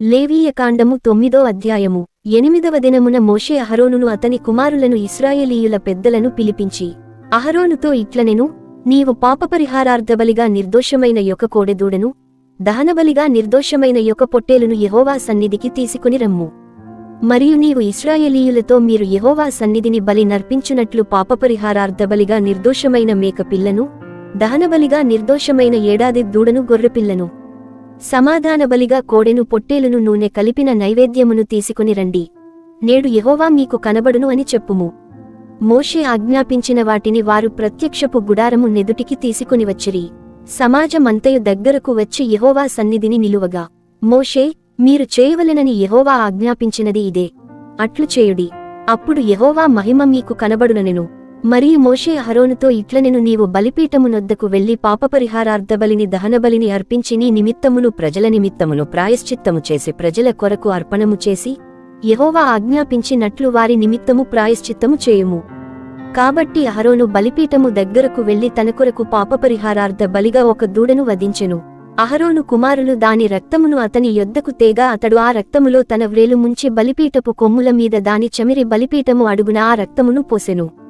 లేవీయకాండము తొమ్మిదో అధ్యాయము. ఎనిమిదవ దినమున మోషే అహరోనును అతని కుమారులను ఇస్రాయేలీయుల పెద్దలను పిలిపించి అహరోనుతో ఇట్లనెను నీవు పాపపరిహారార్థబలిగా నిర్దోషమైన యొక్క కోడెదూడను దహనబలిగా నిర్దోషమైన యొక్క పొట్టేలును యహోవా సన్నిధికి తీసుకుని రమ్ము. మరియు నీవు ఇస్రాయేలీయులతో మీరు యహోవా సన్నిధిని బలి నర్పించునట్లు పాపపరిహారార్థబలిగా నిర్దోషమైన మేక పిల్లను దహనబలిగా నిర్దోషమైన ఏడాది దూడను గొర్రెపిల్లను. సమాధాన బలిగా కోడెను పొట్టేలును నూనె కలిపిన నైవేద్యమును తీసుకుని రండి. నేడు యహోవా మీకు కనబడును అని చెప్పుము. మోషే ఆజ్ఞాపించిన వాటిని వారు ప్రత్యక్షపు గుడారము నెదుటికి తీసుకుని వచ్చిరి. సమాజమంతయు దగ్గరకు వచ్చి యహోవా సన్నిధిని నిలువగా. మోషే మీరు చేయవలెనని యహోవా ఆజ్ఞాపించినది ఇదే. అట్లు చేయుడి. అప్పుడు యహోవా మహిమ మీకు కనబడుననెను. మరియు మోషే అహరోనుతో ఇట్లనెను నీవు బలిపీఠమునొద్దకు వెళ్ళి పాపపరిహారార్థబలిని దహనబలిని అర్పించి నీ నిమిత్తమును ప్రజల నిమిత్తమును ప్రాయశ్చిత్తము చేసి ప్రజల కొరకు అర్పణము చేసి యహోవా ఆజ్ఞాపించినట్లు వారి నిమిత్తము ప్రాయశ్చిత్తము చేయుము. కాబట్టి అహరోను బలిపీఠము దగ్గరకు వెళ్ళి తన కొరకు పాపపరిహారార్థ బలిగా ఒక దూడను వధించెను. అహరోను కుమారులు దాని రక్తమును అతని యొద్దకు తేగా అతడు ఆ రక్తములో తన వ్రేలు ముంచి బలిపీఠపు కొమ్ముల మీద దాని చమిరి బలిపీఠము అడుగున ఆ రక్తమును పోసెను.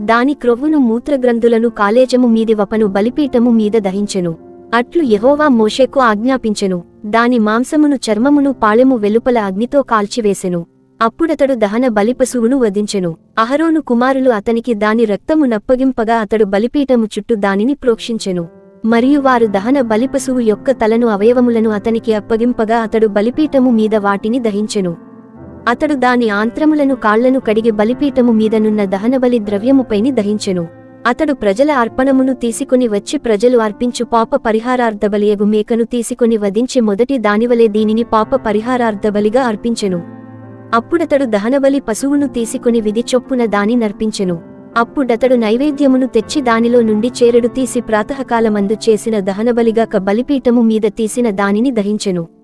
దాని క్రొవ్వును మూత్రగ్రంథులను కాలేజము మీది వపను బలిపీఠము మీద దహించెను. అట్లు యహోవా మోషేకు ఆజ్ఞాపించెను. దాని మాంసమును చర్మమును పాళెము వెలుపల అగ్నితో కాల్చివేసెను. అప్పుడతడు దహన బలిపశువును వధించెను. అహరోను కుమారులు అతనికి దాని రక్తము నప్పగింపగా అతడు బలిపీఠము చుట్టూ దానిని ప్రోక్షించెను. మరియు వారు దహన బలిపశువు యొక్క తలను అవయవములను అతనికి అప్పగింపగా అతడు బలిపీఠము మీద వాటిని దహించెను. అతడు దాని ఆంత్రములను కాళ్ళను కడిగి బలిపీఠము మీదనున్న దహనబలి ద్రవ్యముపైని దహించెను. అతడు ప్రజల అర్పణమును తీసుకుని వచ్చి ప్రజలు అర్పించు పాప పరిహారార్థబలియగు మేకను తీసుకుని వధించి మొదటి దానివలే దీనిని పాప పరిహారార్థబలిగా అర్పించెను. అప్పుడతడు దహనబలి పశువును తీసుకుని విధి చొప్పున దాని నర్పించెను. అప్పుడతడు నైవేద్యమును తెచ్చి దానిలో నుండి చేరడు తీసి ప్రాతకాలమందు చేసిన దహనబలిగాక బలిపీఠము మీద తీసిన దానిని దహించెను.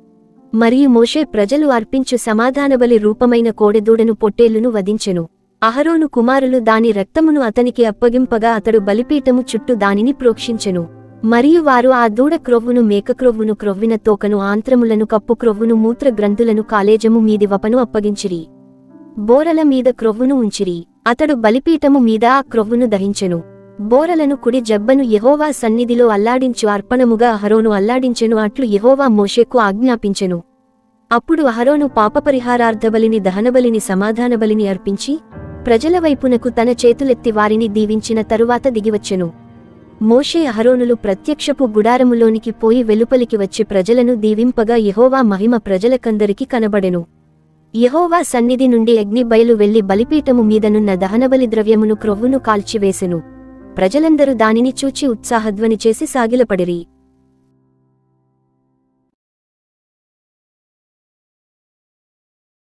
మరియు మోషే ప్రజలు అర్పించు సమాధానబలి రూపమైన కోడెదూడను పొట్టేళ్ళును వధించెను. అహరోను కుమారులు దాని రక్తమును అతనికి అప్పగింపగా అతడు బలిపీఠము చుట్టూ దానిని ప్రోక్షించెను. మరియు వారు ఆ దూడ క్రొవ్వును మేక క్రొవ్వును క్రొవ్విన తోకను ఆంత్రములను కప్పు క్రొవ్వును మూత్ర గ్రంథులను కాలేజము మీది వపను అప్పగించిరి. బోరల మీద క్రొవ్వును ఉంచిరి. అతడు బలిపీఠము మీద ఆ క్రొవ్వును దహించెను. బోరలను కుడి జబ్బను యహోవా సన్నిధిలో అల్లాడించు అర్పణముగా అహరోను అల్లాడించెను అట్లు యహోవా మోషేకు ఆజ్ఞాపించెను. అప్పుడు అహరోను పాపపరిహారార్థబలిని దహనబలిని సమాధానబలిని అర్పించి ప్రజల వైపునకు తన చేతులెత్తి వారిని దీవించిన తరువాత దిగివచ్చెను. మోషే అహరోనులు ప్రత్యక్షపు గుడారములోనికి పోయి వెలుపలికి వచ్చి ప్రజలను దీవింపగా యహోవా మహిమ ప్రజలకందరికి కనబడెను. యహోవా సన్నిధి నుండి అగ్ని బయలు వెళ్ళి బలిపీఠము మీదనున్న దహనబలి ద్రవ్యమును క్రొవ్వును కాల్చివేసెను. ప్రజలందరూ దానిని చూచి ఉత్సాహధ్వని చేసి సాగిలపడిరి.